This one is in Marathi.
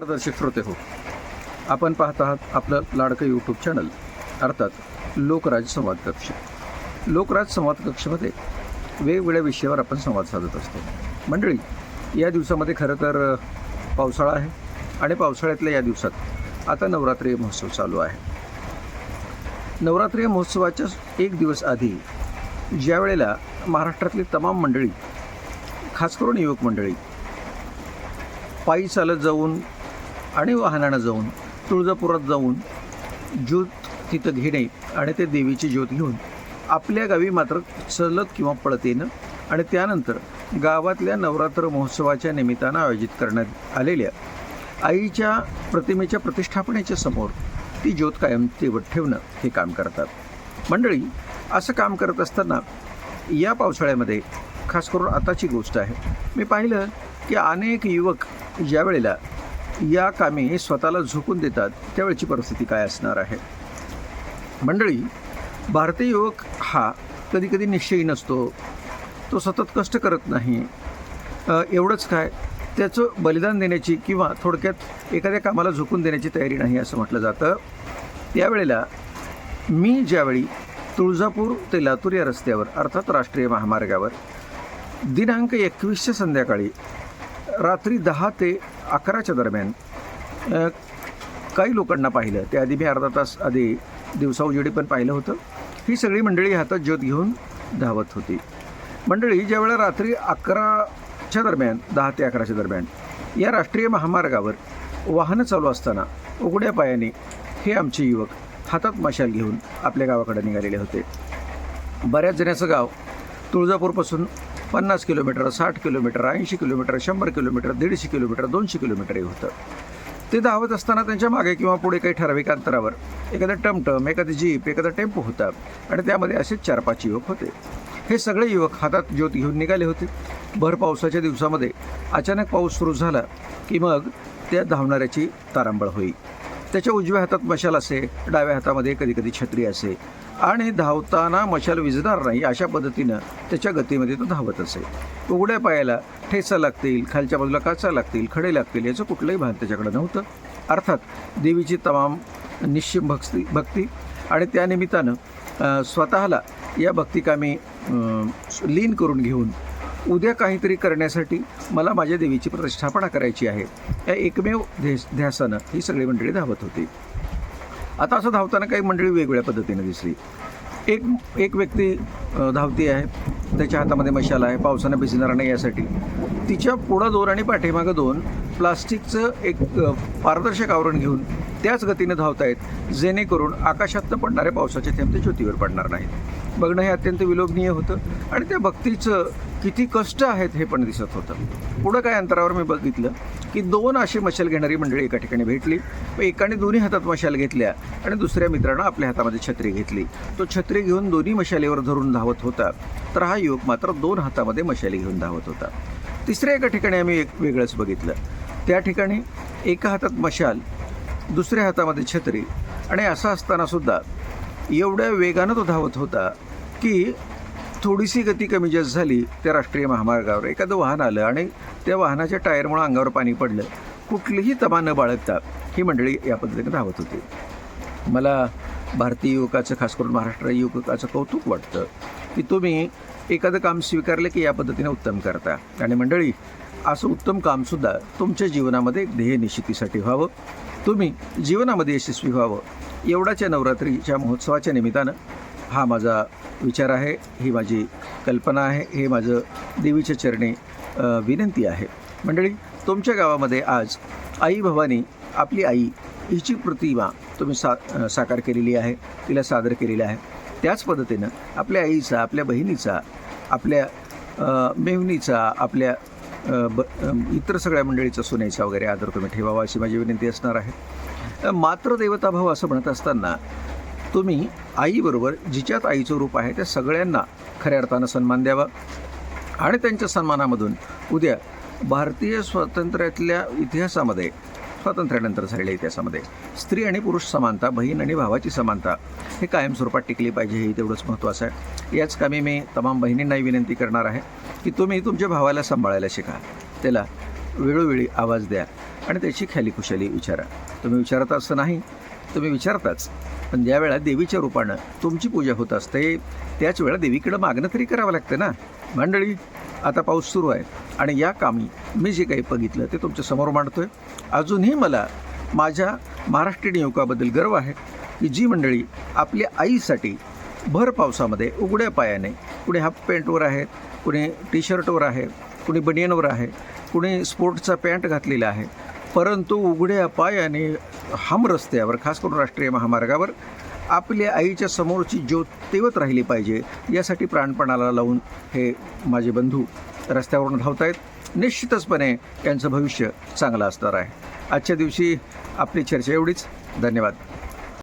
दर्शक श्रोते हो. आपण पाहत आहात आपलं लाडकं यूट्यूब चॅनल अर्थात लोकराज संवाद कक्ष. लोकराज संवाद कक्षमध्ये वेगवेगळ्या विषयावर आपण संवाद साधत असतो. मंडळी या दिवसामध्ये खरं तर पावसाळा आहे आणि पावसाळ्यातल्या या दिवसात आता नवरात्री महोत्सव चालू आहे. नवरात्री महोत्सवाच्या एक दिवस आधी ज्या वेळेला महाराष्ट्रातली तमाम मंडळी खास करून युवक मंडळी पायी चालत जाऊन आणि वाहनानं जाऊन तुळजापुरात जाऊन ज्योत तिथं घेणे आणि ते देवीची ज्योत घेऊन आपल्या गावी मात्र चलत किंवा पळत येणं आणि त्यानंतर गावातल्या नवरात्र महोत्सवाच्या निमित्तानं आयोजित करण्यात आलेल्या आईच्या प्रतिमेच्या प्रतिष्ठापनेच्या समोर ती ज्योत कायम तेवत ठेवणं हे काम करतात. मंडळी असं काम करत असताना या पावसाळ्यामध्ये खास करून आताची गोष्ट आहे. मी पाहिलं की अनेक युवक ज्या वेळेला या कामी स्वतःला झोकून देतात त्यावेळची परिस्थिती काय असणार आहे? मंडळी भारतीय युवक हा कधीकधी निश्चयी नसतो. तो सतत कष्ट करत नाही. एवढंच काय? त्याचं बलिदान देण्याची किंवा थोडक्यात एखाद्या कामाला झोकून देण्याची तयारी नाही असं म्हटलं जातं. त्यावेळेला मी ज्यावेळी तुळजापूर ते लातूर या रस्त्यावर अर्थात राष्ट्रीय महामार्गावर दिनांक एकवीसच्या संध्याकाळी रात्री दहा ते अकराच्या दरम्यान काही लोकांना पाहिलं. त्याआधी मी अर्धा तास आधी दिवसा उजेडी पण पाहिलं होतं. ही सगळी मंडळी हातात ज्योत घेऊन धावत होती. मंडळी ज्यावेळेला रात्री अकराच्या दरम्यान दहा ते अकराच्या दरम्यान या राष्ट्रीय महामार्गावर वाहनं चालू असताना उघड्या पायाने हे आमचे युवक हातात मशाल घेऊन आपल्या गावाकडे निघालेले होते. बऱ्याच जण्याचं गाव तुळजापूरपासून पन्नास किलोमीटर साठ किलोमीटर ऐंशी किलोमीटर शंभर किलोमीटर दीडशे किलोमीटर दोनशे किलोमीटरही होतं. ते धावत असताना त्यांच्या मागे किंवा पुढे काही ठराविक अंतरावर एखादं टमटम एखादी जीप एखादा टेम्पो होता आणि त्यामध्ये असे चार पाच युवक होते. हे सगळे युवक हातात ज्योत घेऊन निघाले होते. भर पावसाच्या दिवसामध्ये अचानक पाऊस सुरू झाला की मग त्या धावणाऱ्याची तारांबळ होईल त्याच्या उजव्या हातात मशाल असे डाव्या हातामध्ये कधी कधी छत्री असे. आणि धावताना मशाल विजणार नाही अशा पद्धतीनं त्याच्या गतीमध्ये तो धावत असे. उघड्या पायाला ठेचा लागतील खालच्या बाजूला काचा लागतील खडे लागतील याचं कुठलंही भान त्याच्याकडे नव्हतं. अर्थात देवीची तमाम निश्चिम भक्ती भक्ती आणि त्यानिमित्तानं स्वतःला या भक्तिकामी लीन करून घेऊन उद्या काहीतरी करण्यासाठी मला माझ्या देवीची प्रतिष्ठापना करायची आहे. या एकमेव ध्येस ध्यासानं ही सगळी मंडळी धावत होती. आता असं धावताना काही मंडळी वेगवेगळ्या पद्धतीने दिसली. एक एक व्यक्ती धावती आहे. त्याच्या हातामध्ये मशाल आहे. पावसानं भिजणार नाही यासाठी. तिच्या पुढं दोन आणि पाठीमागं दोन प्लास्टिकचं एक पारदर्शक आवरण घेऊन त्याच गतीनं आहेत जेणेकरून आकाशातनं पडणाऱ्या पावसाचे थेंब ते ज्योतीवर पडणार नाहीत. बघणं हे अत्यंत विलोभनीय होतं आणि त्या भक्तीचं किती कष्ट आहेत हे पण दिसत होतं. पुढं काय अंतरावर मी बघितलं की दोन अशी मशाल घेणारी मंडळी एका ठिकाणी भेटली व एकाने दोन्ही हातात मशाल घेतल्या आणि दुसऱ्या मित्रानं आपल्या हातामध्ये छत्री घेतली. तो छत्री घेऊन दोन्ही मशालीवर धरून धावत होता तर हा युवक मात्र दोन हातामध्ये मशाली घेऊन धावत होता. तिसऱ्या एका ठिकाणी आम्ही एक वेगळंच बघितलं. त्या ठिकाणी एका हातात मशाल दुसऱ्या हातामध्ये छत्री. आणि असं असताना सुद्धा एवढ्या वेगानं तो धावत होता की थोडीशी गती कमी जास्त झाली त्या राष्ट्रीय महामार्गावर. एखादं वाहन आलं आणि त्या वाहनाच्या टायरमुळे अंगावर पाणी पडलं. कुठलीही तमा न बाळगता ही मंडळी या पद्धतीने धावत होती. मला भारतीय युवकाचं खास करून महाराष्ट्र युवकाचं कौतुक वाटतं की तुम्ही एखादं काम स्वीकारलं की या पद्धतीने उत्तम करता. आणि मंडळी असं उत्तम कामसुद्धा तुमच्या जीवनामध्ये एक ध्येय निश्चितीसाठी व्हावं. तुम्ही जीवनामध्ये यशस्वी व्हावं. एवढाच्या नवरात्रीच्या महोत्सवाच्या निमित्तानं हा माझा विचार आहे ही माझी कल्पना आहे हे माझं देवीच्या चरणी विनंती आहे. मंडळी तुमच्या गावामध्ये आज आई भवानी आपली आई हिची प्रतिमा तुम्ही सा साकार केलेली आहे तिला सादर केलेली आहे. त्याच पद्धतीनं आपल्या आईचा आपल्या बहिणीचा आपल्या मेहनीचा मेवणीचा आपल्या ब इतर सगळ्या मंडळीचा सुनेचा वगैरे आदर तुम्ही ठेवावा अशी माझी विनंती असणार आहे. मात्र देवताभाव असं म्हणत असताना तुम्ही आईबरोबर जिच्यात आईचं रूप आहे त्या सगळ्यांना खऱ्या अर्थानं सन्मान द्यावा. आणि त्यांच्या सन्मानामधून उद्या भारतीय स्वातंत्र्यातल्या इतिहासामध्ये स्वातंत्र्यानंतर झालेल्या इतिहासामध्ये. स्त्री आणि पुरुष समानता बहीण आणि भावाची समानता हे कायमस्वरूपात टिकली पाहिजे हे तेवढंच महत्त्वाचं आहे. याच कामी मी तमाम बहिणींनाही विनंती करणार आहे की तुम्ही तुमच्या भावाला सांभाळायला शिका. त्याला वेळोवेळी आवाज द्या आणि त्याची खाली खुशाली विचारा. तुम्ही विचारत असं नाही तुम्ही विचारताच. पण ज्या वेळा देवीच्या रूपानं तुमची पूजा होत असते त्याच वेळा देवीकडं मागणं तरी करावं लागतं ना. मंडळी आता पाऊस सुरू आहे आणि या कामी मी जे काही बघितलं ते तुमच्यासमोर आहे अजूनही मला माझ्या महाराष्ट्रीयन युवकाबद्दल गर्व आहे की जी मंडळी आपल्या आईसाठी भर पावसामध्ये उघड्या पायाने कुणी हाफ पॅन्टवर आहेत कुणी टी शर्टवर आहे कुणी बनियनवर आहे कुणी स्पोर्टचा पॅन्ट घातलेला आहे परंतु उघड्या पायाने हम रस्त्यावर खास करून राष्ट्रीय महामार्गावर आपल्या आईच्या समोरची ज्योत तेवत राहिली पाहिजे यासाठी प्राणपणाला लावून हे माझे बंधू रस्त्यावरून धावत आहेत निश्चितचपणे यांचं भविष्य चांगलं असणार आहे. आजच्या दिवशी आपली चर्चा एवढीच. धन्यवाद.